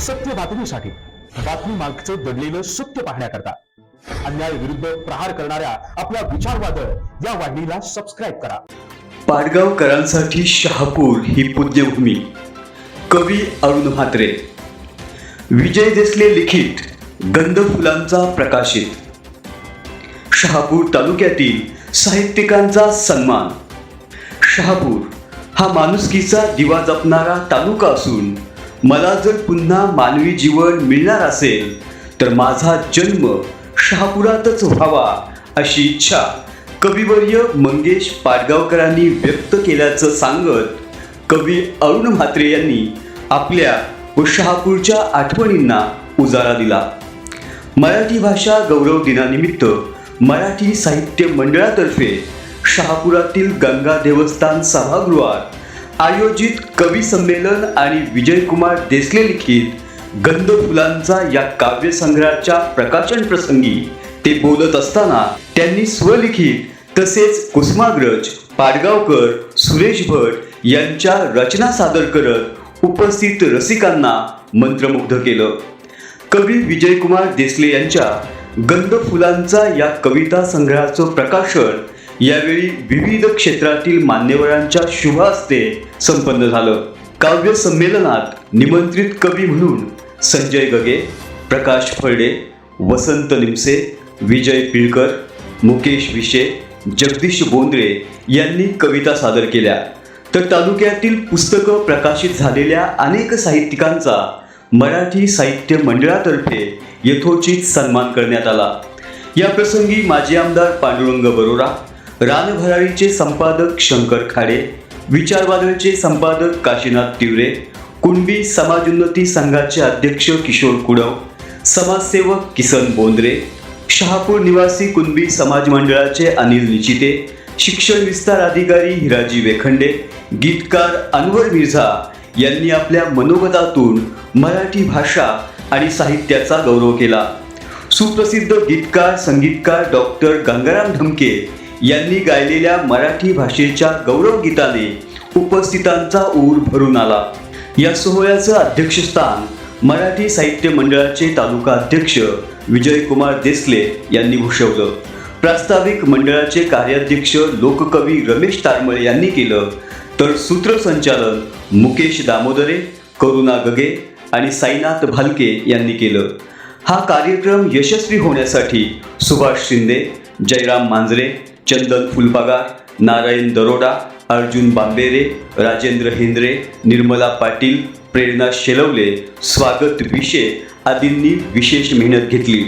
सत्य बातमीसाठी बातमी मागचं दडलेलं सत्य पाहण्याकरता अन्याय विरुद्ध प्रहार करणाऱ्या आपल्या विचारवादळ या वाहिनीला सबस्क्राईब करा. पाडगावकरांसाठी शहापूर ही पुण्यभूमी. कवी अरुण म्हात्रे. विजय देसले लिखित गंधफुलांचा प्रकाशित. शहापूर तालुक्यातील साहित्यिकांचा सन्मान. शहापूर हा माणुसकीचा दिवा जपणारा तालुका असून मला जर पुन्हा मानवी जीवन मिळणार असेल तर माझा जन्म शहापुरातच व्हावा अशी इच्छा कविवर्य मंगेश पाडगावकरांनी व्यक्त केल्याचं सांगत कवी अरुण म्हात्रे यांनी आपल्या व शहापूरच्या आठवणींना उजाळा दिला. मराठी भाषा गौरव दिनानिमित्त मराठी साहित्य मंडळातर्फे शहापुरातील गंगा देवस्थान सभागृहात आयोजित कवी संमेलन आणि विजयकुमार देसले लिखित गंध फुलांचा या काव्यसंग्रहाच्या प्रकाशन प्रसंगी ते बोलत असताना त्यांनी स्वलिखित तसेच कुसुमाग्रज पाडगावकर सुरेश भट यांच्या रचना सादर करत उपस्थित रसिकांना मंत्रमुग्ध केलं. कवी विजयकुमार देसले यांच्या गंध फुलांचा या कविता संग्रहाचं प्रकाशन यावेळी विविध क्षेत्रातील मान्यवरांच्या शुभ हस्ते संपन्न झालं. काव्य संमेलनात निमंत्रित कवी म्हणून संजय गगे प्रकाश फळडे वसंत निमसे विजय पिळकर मुकेश विशे जगदीश बोंद्रे यांनी कविता सादर केल्या. तर तालुक्यातील पुस्तकं प्रकाशित झालेल्या अनेक साहित्यिकांचा मराठी साहित्य मंडळातर्फे यथोचित सन्मान करण्यात आला. या प्रसंगी माजी आमदार पांडुरंग बरोरा रानभरारीचे संपादक शंकर खाडे विचारवादळचे संपादक काशीनाथ तिवरे कुणबी समाजोन्नती संघाचे अध्यक्ष किशोर कुडव समाजसेवक किसन बोंद्रे शहापूर निवासी कुणबी समाज मंडळाचे अनिल निचिते शिक्षण विस्तार अधिकारी हिराजी वेखंडे गीतकार अनवर मिर्झा यांनी आपल्या मनोगतातून मराठी भाषा आणि साहित्याचा गौरव केला. सुप्रसिद्ध गीतकार संगीतकार डॉक्टर गंगाराम ढमके यांनी गायलेल्या मराठी भाषेच्या गौरव गीताने उपस्थितांचा ऊर भरून आला. या सोहळ्याचं अध्यक्षस्थान मराठी साहित्य मंडळाचे तालुका अध्यक्ष विजयकुमार देसले यांनी भूषवलं. प्रास्ताविक मंडळाचे कार्याध्यक्ष लोककवी रमेश तारमळे यांनी केलं. तर सूत्रसंचालन मुकेश दामोदरे करुणा गगे आणि साईनाथ भालके यांनी केलं. हा कार्यक्रम यशस्वी होण्यासाठी सुभाष शिंदे जयराम मांजरे चंदन फुलबागा नारायण दरोडा अर्जुन बांबेरे राजेंद्र हेंद्रे निर्मला पाटील प्रेरणा शेलवले स्वागत विशे आदींनी विशेष मेहनत घेतली.